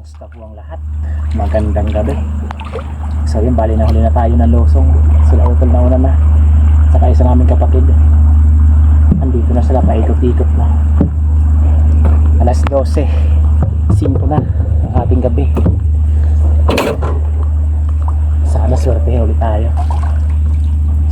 Kamusta po ang lahat? Magandang gabi. So yun, bali na huli na tayo ng losong. Sila utol na una na. Saka isa naming kapatid. Andito na sila, paikot-ikot na. Alas 12. 5 na ang ating gabi. Sana swerte ulit tayo.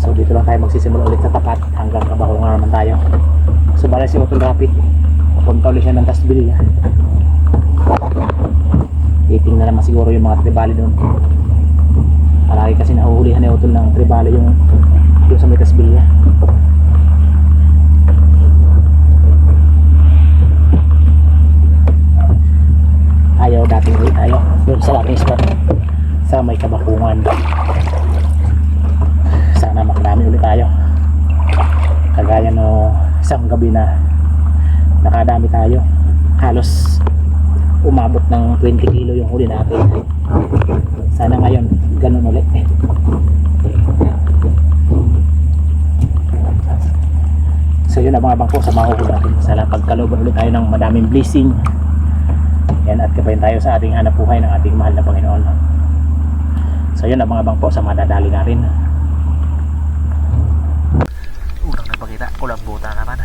So dito lang tayo magsisimula ulit sa tapat hanggang kabaho nga naman tayo. So bali si Utol Rapi. Punta ulit siya ng Tasbil. Naman siguro yung mga tribali doon. Palagi kasi nahuhulihan ni Utol ng tribali yung yung sa may Tasbil. Ayaw dating ulit tayo doon sa ating spot sa may kabakungan. Sana makarami ulit tayo. Kagaya no isang gabi na nakadami tayo. Halos umabot ng 20 kilo yung huli natin. Sana ngayon ganun ulit. So yun abang-abang po sa mga huli natin. Sana pagkalooban ulit tayo ng madaming blessing. Yan at kabayan tayo sa ating hanap buhay ng ating mahal na Panginoon. So yun abang-abang po sa madadali natin. Unang nagpakita, ulang buta naman.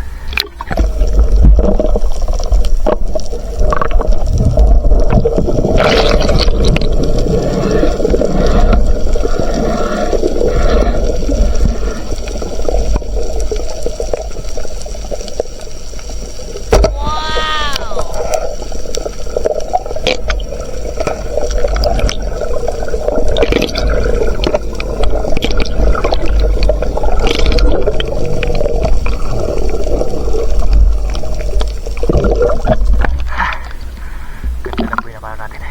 Ganda na po yung naman natin.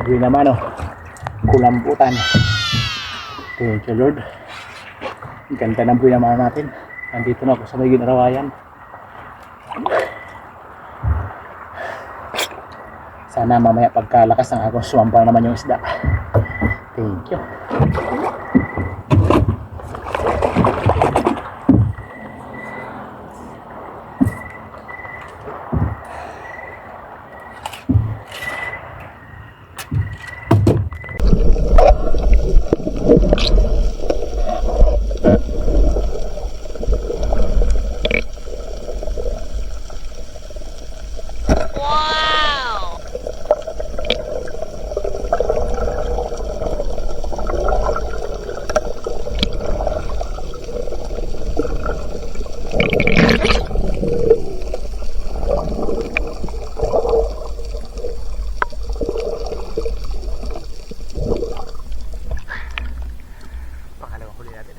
Hindi naman oh. Kulamputan. Thank you Lord. Ganda ng buhay naman natin. Nandito na ako sa may ginarawayan. Sana mamaya pagkalakas ng agos sumampa naman yung isda. Thank you. Pangalawang huli natin.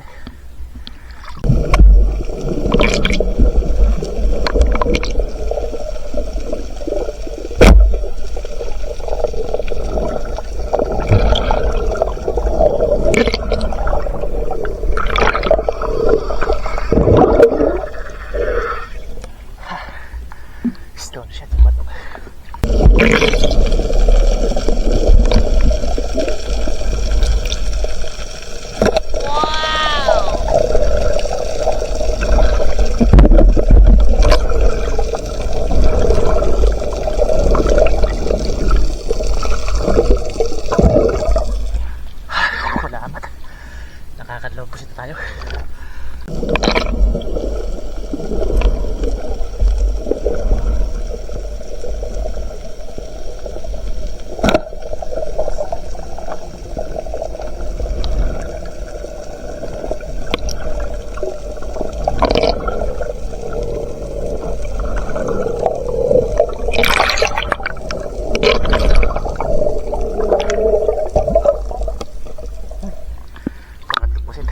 Stone siya ng bato. Salamat. Nakakadlaw po sito tayo. Pangatlong pusit.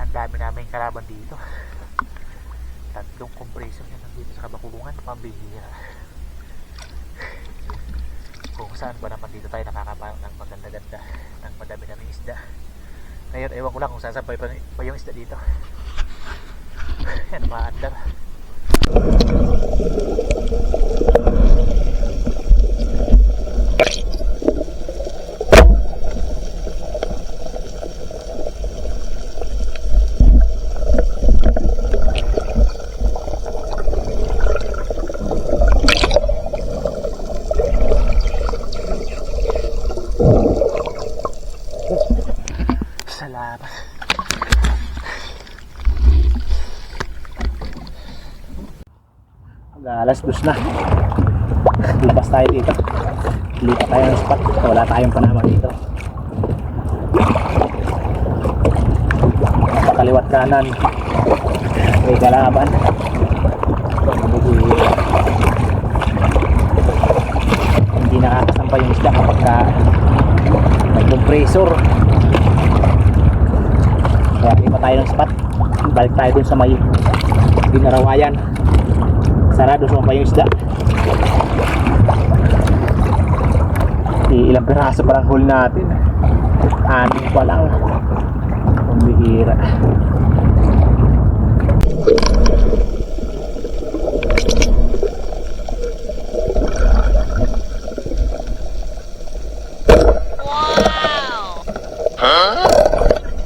Ang dami namin kalaban dito. Tatlong compressor yan nandito sa kabakulungan. Pambihira. Kung saan ba naman dito tayo nakakapaw ng maganda-ganda ng madami-daming isda. Ngayon, ewan ko lang kung sasabay pa, pa yung isda dito. Yan, maandar. Alas dos na. Labas tayo dito. Lipat tayo ng spot. Wala tayong panama dito. Napakaliwat kanan. May kalaban. Hindi, nakakasampa yung isda kapag ka may compressor. Kaya lipat tayo ng spot. Balik tayo dun sa may ginarawayan. Sarado sa pa yung isda. Ilang piraso pa lang huli natin. Anim pa lang. Pambihira.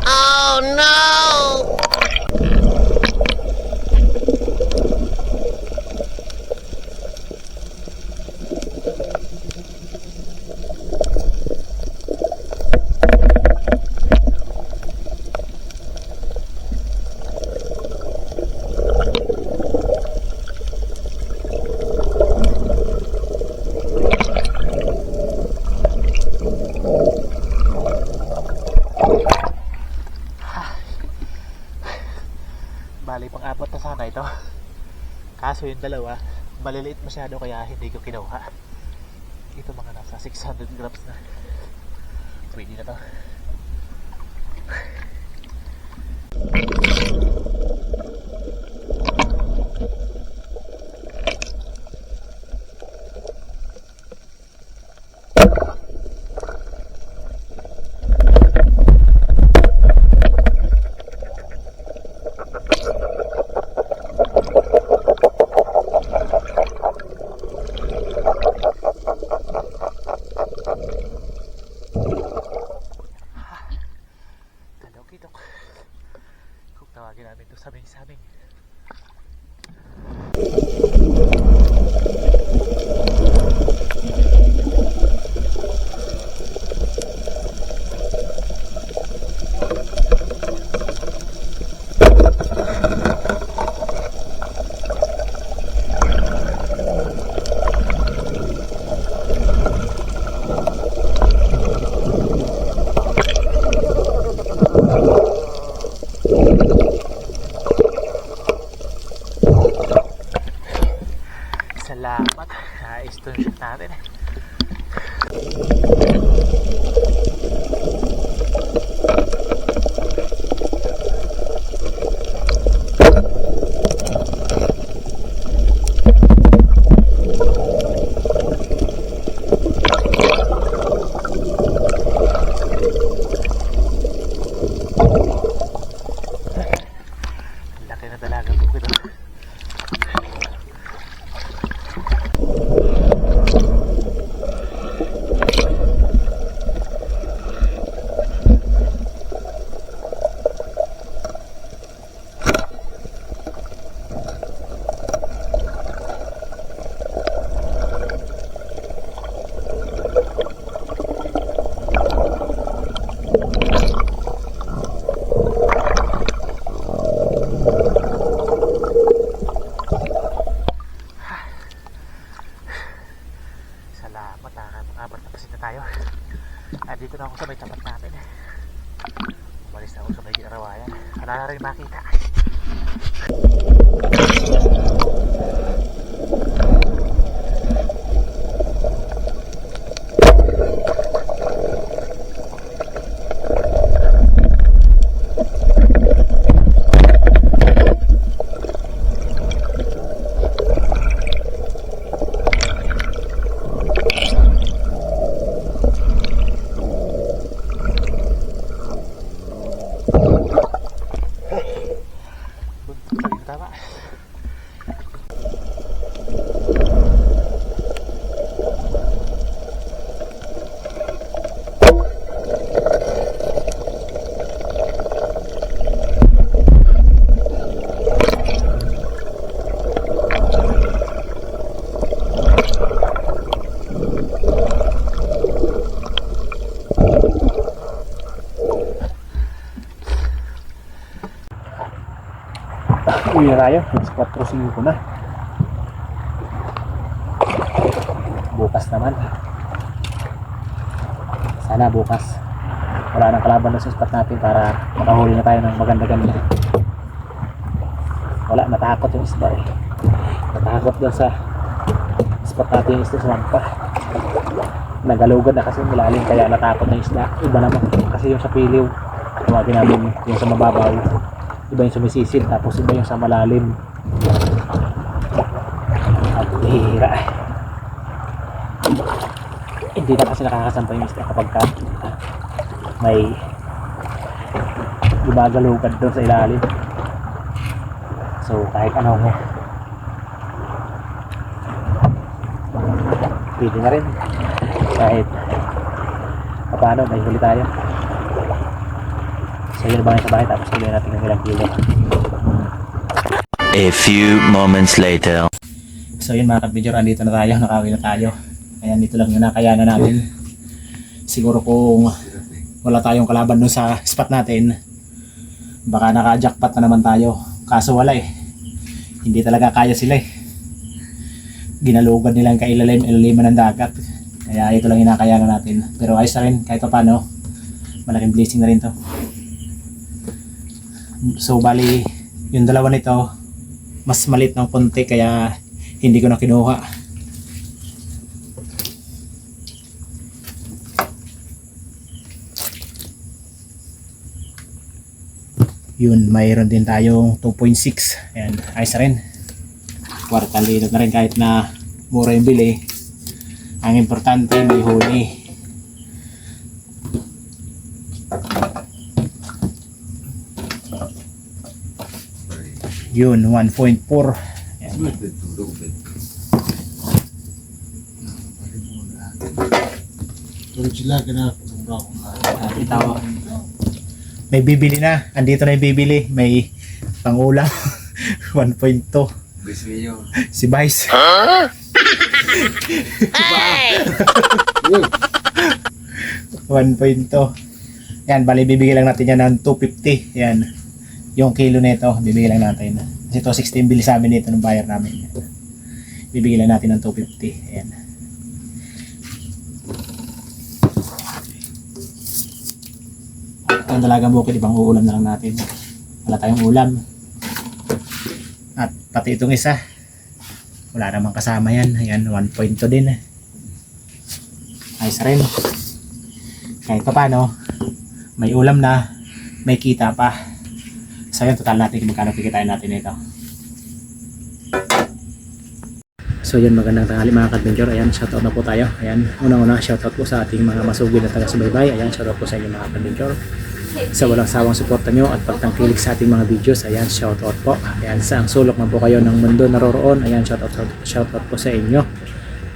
Oh no! Bali, pang-apat na sana ito. Kaso yung dalawa, maliliit masyado kaya hindi ko kinuha. Ito mga nasa 600 grams na. Pwede na to. Namin ito sabing-sabing. Salamat. Na-stone shot natin eh. Laki na talaga ko ito. Salamat, nakakapag na kasi na tayo. At dito na ako sa may tapat natin. Umalis na ako sa may ginarawayan. Wala na rin makita. Buntot sa dito tama. Uwi na tayo. Mas 4.5 na. bukas naman. Sana bukas. Wala nang kalaban sa spot natin para makahuli na tayo ng maganda-ganda. Wala, natakot yung isda eh. Natakot doon sa spot natin yung isda sa lampa. Nagalugad na kasi malalim kaya natakot na isda. Iba naman kasi yung sa piliw. Tumawagin namin yung sa mababaw. Iba yung sumisisid tapos iba yung sa malalim. At hihira. Hindi na kasi nakakasampay yung isda kapag ka may gumagalugad doon sa ilalim. So kahit ano mo pwede na rin kahit paano may huli tayo so yun ba sa bahay tapos huli natin ng ilang kilo A few moments later. So yun mga kabidyor, andito na tayo, nakawin na tayo. Ayan, dito lang yung nakayanan natin. Siguro kung wala tayong kalaban dun sa spot natin, baka naka-jackpot na naman tayo. Kaso wala eh. Hindi talaga kaya sila eh. Ginalugad nilang kailalim, ilaliman ng dagat. Kaya ito lang nakayanan natin. Pero ayos na rin, kahit pa paano, malaking blessing na rin to. So bali, yung dalawa nito, mas malit ng konti kaya hindi ko na kinuha. Yun, mayroon din tayong 2.6. Ayan, ayos na rin. Quarterly na rin kahit na mura yung bili. Ang importante, may huli. Yun, 1.4. Ayan. Pero sila kinakabura ko nga. Ah, itaw. May bibili na. Andito na yung bibili. May pangulam. 1.2. Gusto niyo. Si Vice. Uy, 1.2. Yan, bali bibigyan lang natin yan ng 250. Yan. Yung kilo nito, bibigyan lang natin. Kasi ito 16 bili sa amin dito ng buyer namin. Bibigyan lang natin ng 250. Ayan. Ang dalagang bukid, ibang uulam na lang natin. Wala tayong ulam. At pati itong isa, wala namang kasama yan. Ayan, 1.2 din. Ayos rin. Kahit pa paano, may ulam na, may kita pa. So yun, total natin kung magkano kikitain natin ito. So yun, magandang tanghali mga ka-adventure. Ayan, shoutout na po tayo. Ayan, unang-una, shoutout po sa ating mga masugid na taga-subaybay. Ayan, shoutout po sa inyo mga ka-adventure. Sa walang sawang suporta nyo at pagtangkilik sa ating mga videos. Ayan, shoutout po. Ayan, sa ang sulok man po kayo ng mundo naroroon. Ayan, shoutout, shoutout, shoutout po sa inyo.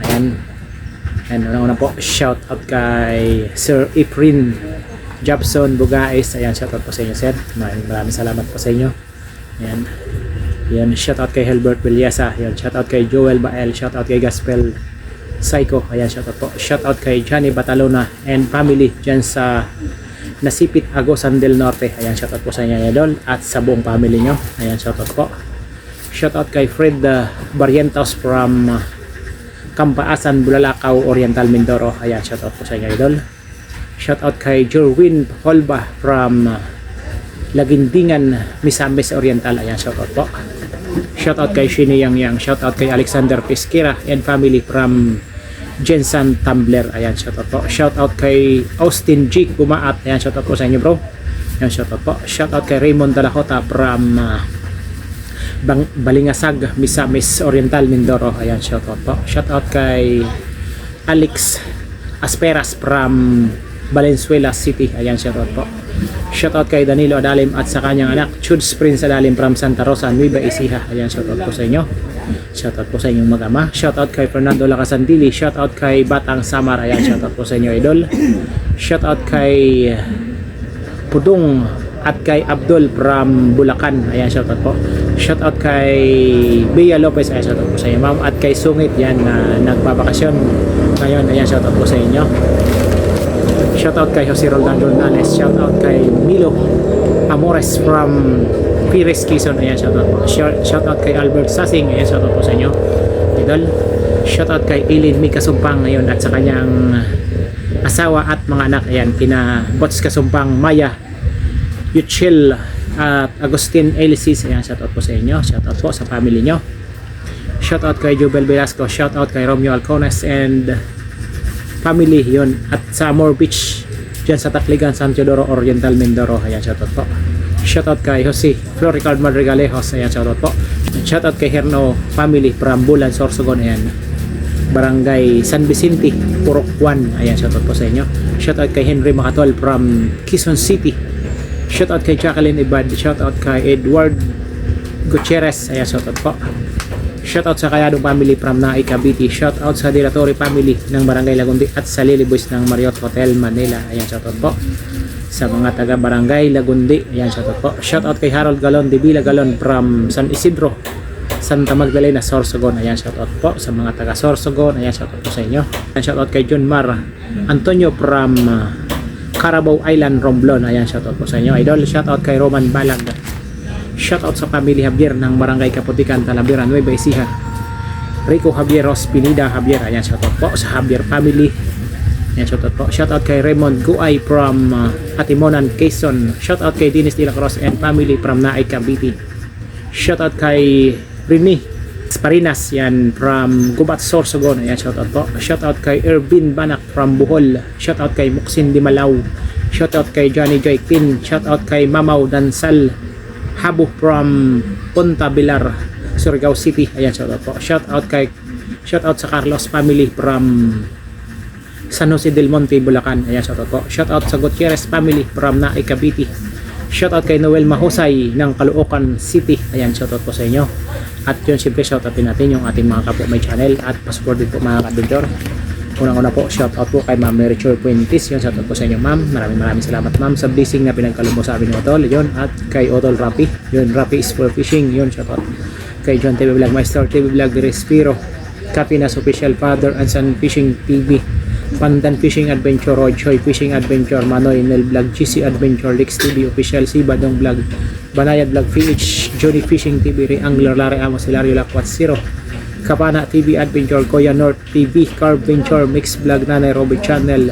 Ayan, Ayan, unang-una po, shout out kay Sir Ifrin Jobson Bugais. Ayan, shout out po sa inyo, sir. Maraming maraming salamat po sa inyo. Ayan. Ayan, shout out kay Helbert Villasa. Ayan, shout out kay Joel Bael. Shout out kay Gaspel Psycho. Ayan, shout out po. Shout out kay Johnny Batalona and family dyan sa Nasipit Agosan del Norte. Ayan, shout out po sa inyo, idol. At sa buong family nyo. Ayan, shout out po. Shout out kay Fred uh, Barrientos from uh, Kampaasan, Bulalakaw, Oriental, Mindoro. Ayan, shout out po sa inyo, idol. Shout out kay Jerwin Holba from uh, Lagindingan, Misamis Oriental. Ayan, shout out po. Shout out kay Shini Yang Yang. Shout out kay Alexander Pesquera and family from Jensen Tumbler. Ayan, shout out po. Shout out kay Austin G. Gumaat. Ayan, shout out po sa inyo, bro. Ayan, shout out po. Shout out kay Raymond Dalahota from uh, Bang, Balingasag, Misamis Oriental, Mindoro. Ayan, shout out po. Shout out kay Alex Asperas from Valenzuela City. Ayan, shout out po. Shout out kay Danilo Adalim at sa kanyang anak, Chuds Prince Adalim from Santa Rosa, Nueva Ecija. Ayan, shout out po sa inyo. Shout out po sa inyong mag-ama. Shout out kay Fernando Lacasandili. Shout out kay Batang Samar. Ayan, shout out po sa inyo, idol. Shout out kay Pudong at kay Abdul from Bulacan. Ayan, shout out po. Shout out kay Bea Lopez. Ayan, shout out po sa inyo, ma'am. At kay Sungit, yan, na nagbabakasyon ngayon. Ayan, shout out po sa inyo. Shout out kay Jose Rolando Nales. Shout out kay Milo Amores from Pires, Quezon. Ayan, shout out po. Shout, shout out kay Albert Sasing. Ayan, shout out po sa inyo. Idol. Shoutout kay Eileen May Kasumpang ngayon at sa kanyang asawa at mga anak. Ayan, kina Bots Kasumpang, Maya, Yuchil, at Agustin Elisis. Ayan, shoutout po sa inyo. Shoutout po sa family nyo. Shoutout kay Jubel Velasco. Shoutout kay Romeo Alcones and family yon at sa Amor Beach dyan sa Takligan, San Teodoro, Oriental, Mindoro. Ayan, shoutout po. Shoutout kay Jose Floricard Madrigalejos. Ayan, shoutout po. Shoutout kay Herno family from Bulan, Sorsogon. Ayan. Barangay San Vicente, Purok 1. Ayan, shoutout po sa inyo. Shoutout kay Henry Macatol from Quezon City. Shoutout kay Jacqueline Ibad. Shoutout kay Edward Gutierrez. Ayan, shoutout po. Shoutout sa Kayadong family from Naay Cavite. Shoutout sa Dilatory family ng Barangay Lagundi at sa Lily Boys ng Marriott Hotel Manila. Ayan, shoutout po. Sa mga taga Barangay Lagundi. Ayan, shoutout po. Shoutout kay Harold Galon, Divila Galon from San Isidro. Santa Magdalena, Sorsogon. Ayan, shoutout po sa mga taga Sorsogon. Ayan, shoutout po sa inyo. Ayan, shoutout kay John Mar Antonio from uh, Carabao Island, Romblon. Ayan, shoutout po sa inyo. Idol, shoutout kay Roman Balag. Shoutout sa family Javier ng Barangay Kaputikan, Talabiran, Nueva Ecija. Rico Javier Ros Pinida Javier. Ayan, shoutout po sa Javier family. Ayan, shoutout po. Shoutout kay Raymond Guay from uh, Atimonan, Quezon. Shoutout kay Dennis De La Cruz and family from Naay Cavite. Shoutout kay Rini Sparinas yan from Gubat Sorsogon. Ayan, shoutout po. Shoutout kay Ervin Banak from Bohol. Shoutout kay Muksin Di Malaw. Shoutout kay Johnny Joy Quin. Shoutout kay Mamaw Dansal Habu from Punta Bilar, Surigao City. Ayan, shoutout po. Shoutout kay Shoutout sa Carlos family from San Jose del Monte, Bulacan. Ayan, shoutout po. Shoutout sa Gutierrez family from Naay Cavite. Shoutout kay Noel Mahusay ng Caloocan City. Ayan, shoutout po sa inyo. At yun, siyempre shoutout din natin yung ating mga kapo may channel at pasupport din po mga ka-adventure. Unang-una po, shoutout po kay Ma'am Mary Choi Puentis. Yun, shoutout po sa inyo, Ma'am. Maraming maraming salamat, Ma'am, sa blessing na pinagkaloob mo sa amin ng Otol. Yun, at kay Otol Rapi. Yun, Rapi is for fishing. Yun, shoutout. Kay John TV Vlog Master TV Vlog Respiro. Capinas Official Father and Son Fishing TV. Pandan Fishing Adventure, Roy Choi Fishing Adventure, Manoy Nel Vlog, GC Adventure, Lex TV Official, Sibadong Vlog, Banayad Vlog PH, Johnny Fishing TV, Ray Angler, Larry Amos, Hilario Lakwat Zero, Kapana TV Adventure, Koya North TV, Carb Venture, Mix Vlog, Nanay Robby Channel,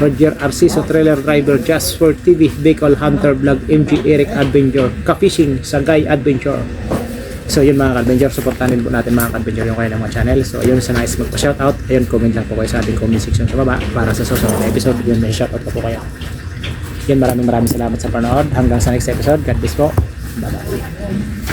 Roger Arciso Trailer Driver, Jasper TV, Bicol Hunter Vlog, MG Eric Adventure, Ka-Fishing, Sagay Adventure. So yun mga ka-adventure, supportahan din po natin mga ka-adventure yung kanilang mga channel. So ayun, sa nice magpa-shoutout, ayun, comment lang po kayo sa ating comment section sa baba para sa susunod na episode, yun, may shoutout ko po kayo. Yun, maraming maraming salamat sa panood. Hanggang sa next episode, God bless po. Bye-bye.